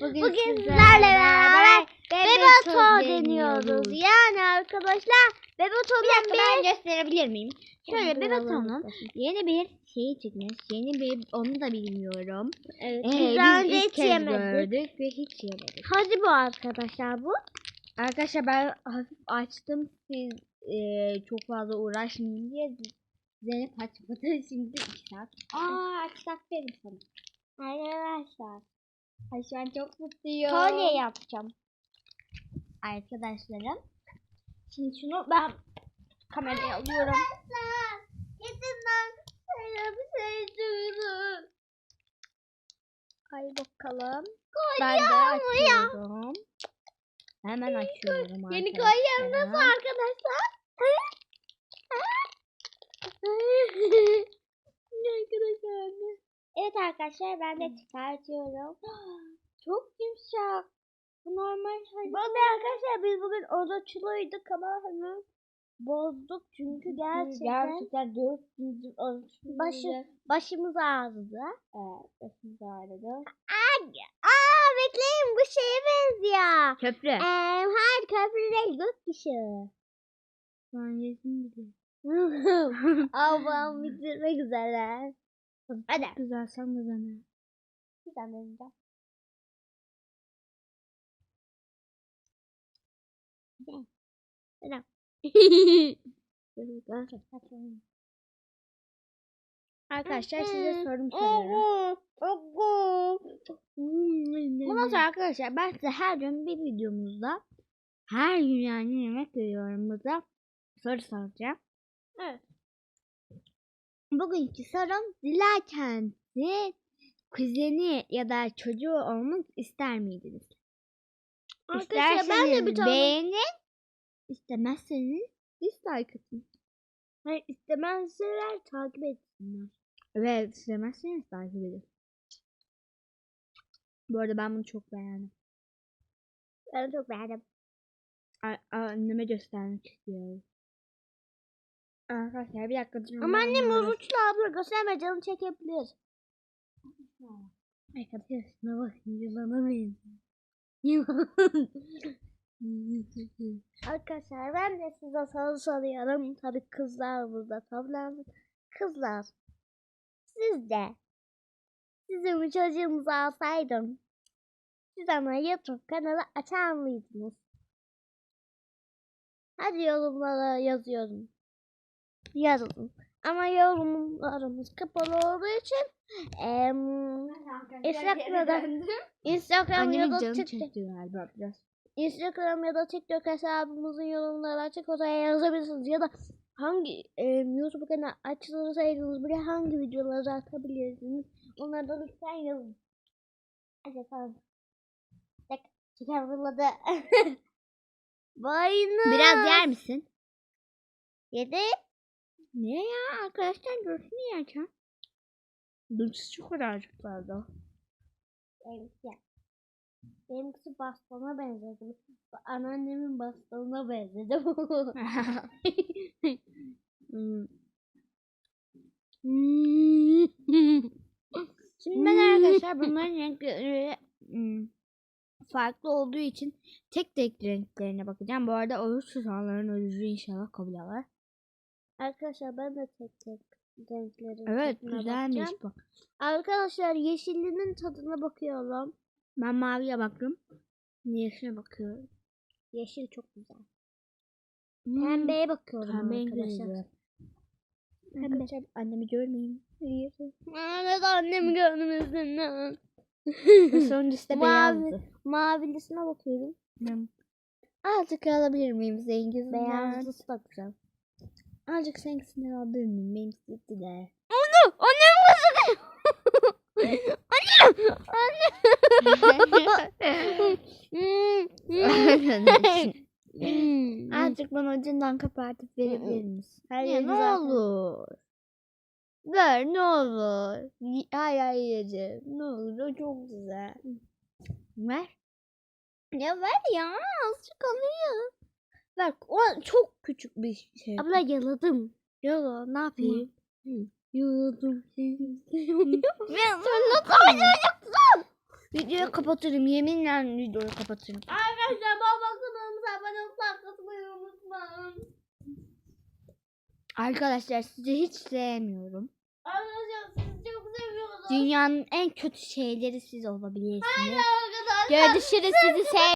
Bugün, Bugün sizlerle beraber Bebeto Bebeto deniyoruz. Yani arkadaşlar Bebeto'nun Bir ben gösterebilir miyim? Şöyle alalım. yeni bir şeyi çıkmış. Yeni bir onu da bilmiyorum. Evet, Ee, biz daha önce hiç yemedik. gördük ve hiç yemedik. Hadi bu arkadaşlar bu. Arkadaşlar ben hafif açtım. Siz eee, çok fazla uğraşmayın diye Zeynep açmadı. Şimdi 2 saat. Aa 2 saat verim sana. Arkadaşlar. Ay şu an çok mutluyum. Kolye yapacağım. Arkadaşlarım. Şimdi şunu ben kameraya alıyorum. Bir şey. Ay bakalım. Kolye Ben de açıyorum. Hemen açıyorum Yeni kolyem nasıl arkadaşlar. Arkadaşlar ben de çıkartıyorum. Çok yumuşak. Bu normal Bu arada arkadaşlar biz bugün oruçluyduk ama hemen bozduk çünkü gerçekten Gerçekten 400 ölçümüzde. başı, başımız ağrıdı. Evet başımız ağrıdı. Aa, bekleyin bu şeye benziyor. Köprü. Ee, hayır köprü değil gökkuşağı. Ben yedim bile. Ablam bitirmek üzere. Hadi. Güzel sen de dene. Bir tane deneyeceğim. Selam. Arkadaşlar size sorum soruyorum. Bundan sonra arkadaşlar ben size her gün bir videomuzda her gün yani yemek videomuzda soru soracağım. Evet. Bugünkü sorum dilerken siz kuzeni ya da çocuğu olmak ister miydiniz? Arkadaşlar ben de bir tane beğenin, istemezseniz dislike atın. Hayır, istemezseler takip etsinler. Evet istemezseniz takip edin. Bu arada ben bunu çok beğendim. Ben çok beğendim. A- anneme göstermek istiyorum. Arkadaşlar bir dakika durun. Ama annem bunu oruçlu abla gösterme canım çekebilir. Arkadaşlar şuna bakın yılana benziyor. Yılan. Arkadaşlar ben de size soru soruyorum. Tabii kızlar burada toplandı. Kızlar. Siz de sizin bir çocuğunuzu alsaydım siz ona YouTube kanalı açar mıydınız? Hadi yorumlara yazıyorum. Yazın. Ama yorumlarımız kapalı olduğu için em, Instagram'da Instagram ya da TikTok çekti galiba biraz. Instagram ya da TikTok hesabımızın yorumları açık oraya yazabilirsiniz ya da hangi e, YouTube kanalı açılırsaydınız buraya hangi videoları atabilirsiniz onları da lütfen yazın. Hadi. Tek şeker fırladı. Bayını. Biraz yer misin? Yedi. Niye ya? Arkadaşlar görsün yerken. Dümsüz çok kadarcıklardı. Benimkisi. Benimkisi bastona benzedi. Anneannemin bastonuna benzedi. Şimdi ben arkadaşlar bunların renkleri hmm, farklı olduğu için tek tek renklerine bakacağım. Bu arada oruç tutanların orucu inşallah kabul eder. Arkadaşlar ben de tek tek renklerin Evet güzelmiş bakacağım. bu. Arkadaşlar yeşillinin tadına bakıyorum. Ben maviye baktım. Yeşile bakıyorum. Yeşil çok güzel. Hmm, Pembeye bakıyorum Pembe arkadaşlar. Arkadaşlar annemi görmeyin. Evet annemi lan. Ve sonuncusu da Mavi. beyazdı. Mavilisine bakıyorum. Hmm. Azıcık alabilir miyim zengisinden? Beyazlısı da güzel. Azıcık zengisinden alabilir miyim? Benim sütüler. Anne! Annem kızı! Anne! Azıcık bana ucundan kapatıp verebilir misin? Her Ya ne olur. Ver ne olur. Y- Hay hay yiyeceğim. Ne olur o çok güzel. Ver. Ya ver ya azıcık alayım. Ver o çok küçük bir şey. Abla yaladım. Ya ne yapayım? Seni. Ben sen nasıl oynayacaksın? Videoyu kapatırım. Yeminle videoyu kapatırım. Arkadaşlar baba kanalımıza abone olup katmayı unutmayın. Arkadaşlar sizi hiç sevmiyorum. Arkadaşlar sizi çok seviyoruz. Dünyanın en kötü şeyleri siz olabilirsiniz. Arkadaşlar. Görüşürüz sizi sev.